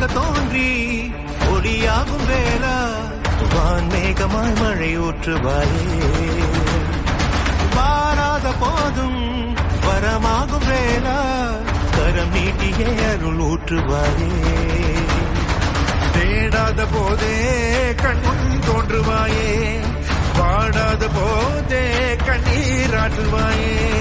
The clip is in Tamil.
ஒளியாக தோன்றி ஒளியாகும் வேளா வான்மேகமாய் மழை ஊற்றுவாயே. வாராத போதும் வரமாகும் வேளா கரம் நீட்டியே அருள் ஊற்றுவாயே. தேடாத போதே கண்முன் தோன்றுவாயே. வாடாத போதே கண்ணீராற்றுவாயே தீரா